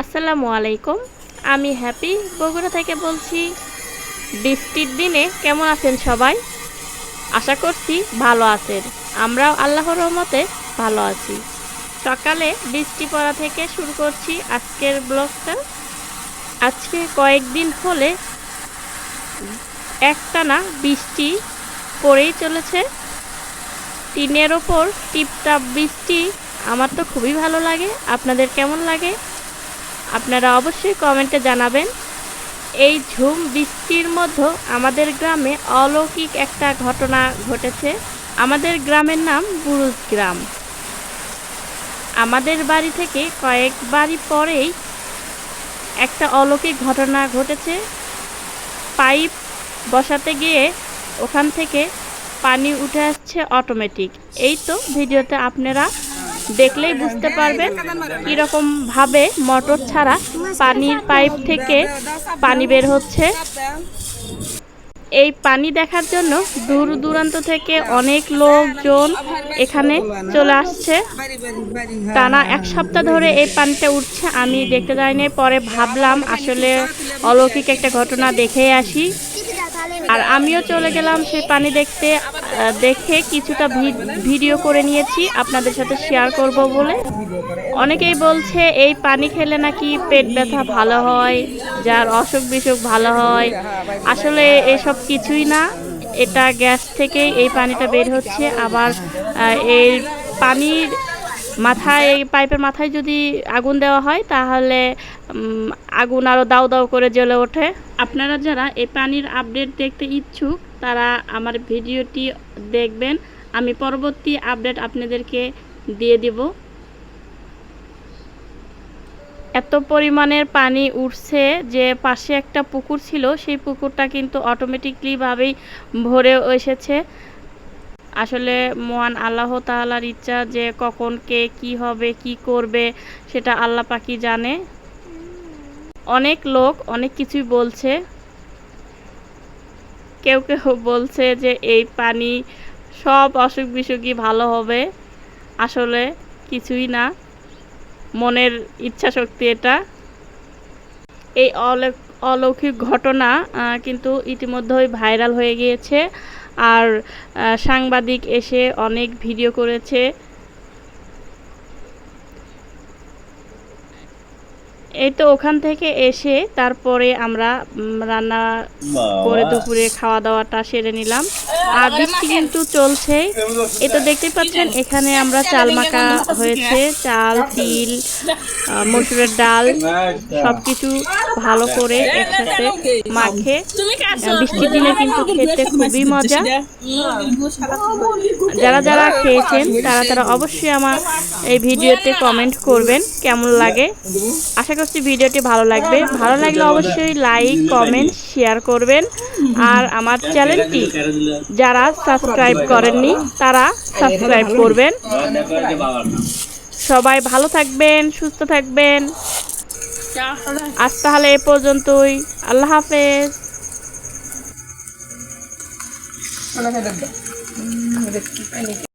আসসালামু আলাইকুম। আমি হ্যাপি বগুড়া থেকে বলছি, বৃষ্টির দিনে কেমন আছেন সবাই? আশা করছি ভালো আছেন। আমরাও আল্লাহর রহমতে ভালো আছি। সকালে বৃষ্টি পড়া থেকে শুরু করছি আজকের ব্লগটা। আজকে কয়েকদিন হলে একটানা বৃষ্টি পড়েই চলেছে। টিনের ওপর টিপটাপ বৃষ্টি, আমার তো খুবই ভালো লাগে। আপনাদের কেমন লাগে? আপনারা অবশ্যই কমেন্টে জানাবেন। এই ঝুম বৃষ্টির মধ্যে আমাদের গ্রামে অলৌকিক একটা ঘটনা ঘটেছে। আমাদের গ্রামের নাম বুরুজ গ্রাম। আমাদের বাড়ি থেকে কয়েক বাড়ি পরেই একটা অলৌকিক ঘটনা ঘটেছে। পাইপ বসাতে গিয়ে ওখান থেকে পানি উঠে আসছে অটোমেটিক। এই তো ভিডিওতে আপনারা দেখলেই বুঝতে পারবেন কীরকম ভাবে মোটর ছাড়া পানির পাইপ থেকে পানি বের হচ্ছে। এই পানি দেখার জন্য দূর দূরান্ত থেকে অনেক লোকজন এখানে চলে আসছে। টানা এক সপ্তাহ ধরে এই পানিটা উঠছে, আমি দেখতে যাইনি, পরে ভাবলাম আসলে অলৌকিক একটা ঘটনা দেখেই আসি। আর আমিও চলে গেলাম সেই পানি দেখতে দেখে কিছুটা ভিডিও করে নিয়েছি, আপনাদের সাথে শেয়ার করব বলে। অনেকেই বলছে, এই পানি খেলে নাকি পেট ব্যথা ভালো হয়, যার অসুখ বিসুখ ভালো হয়? আসলে এসব কিছুই না, এটা গ্যাস থেকেই এই পানিটা বের হচ্ছে। আবার এই পানির মাথায় এই পাইপের মাথায় যদি আগুন দেওয়া হয় তাহলে আগুন আরও দাউ দাউ করে জ্বলে ওঠে। আপনারা যারা এই পানির আপডেট দেখতে ইচ্ছুক তারা আমার ভিডিওটি দেখবেন। আমি পরবর্তী আপডেট আপনাদেরকে দিয়ে দেব। এত পরিমাণের পানি উঠছে যে পাশে একটা পুকুর ছিল সেই পুকুরটা কিন্তু অটোমেটিকলিভাবেই ভরে এসেছে। আসলে মহান আল্লাহ তাআলার ইচ্ছা যে কখন কে কি হবে, কি করবে, সেটা আল্লাহ পাকি জানে। অনেক লোক অনেক কিছুই বলছে। কেউ কেউ বলছে যে এই পানি সব অসুখ বিসুখই ভালো হবে। আসলে কিছুই না। মনের ইচ্ছা শক্তি এটা। এই অলৌ- অলৌকিক ঘটনা কিন্তু ইতিমধ্যেই ভাইরাল হয়ে গিয়েছে। আর সাংবাদিক এসে অনেক ভিডিও করেছে। এই তো ওখান থেকে এসে তারপরে আমরা রান্না করে দুপুরে খাওয়া দাওয়াটা সেরে নিলাম। আর বৃষ্টি কিন্তু চলছে। এই তো দেখতে পাচ্ছেন এখানে আমরা চাল মাখা হয়েছে। চাল তিল মসুরের ডাল সবকিছু ভালো করে একসাথে মাখে। বৃষ্টির দিনে কিন্তু খেতে খুবই মজা। যারা যারা খেয়েছেন তারা তারা অবশ্যই আমার এই ভিডিওতে কমেন্ট করবেন কেমন লাগে। আশা করছি ভিডিওটি ভালো লাগবে। ভালো লাগলে অবশ্যই লাইক কমেন্ট শেয়ার করবেন। আর আমার চ্যানেলটি যারা সাবস্ক্রাইব করেননি তারা সাবস্ক্রাইব করবেন। সবাই ভালো থাকবেন সুস্থ থাকবেন। আজ তাহলে এ পর্যন্তই। আল্লাহ হাফেজ।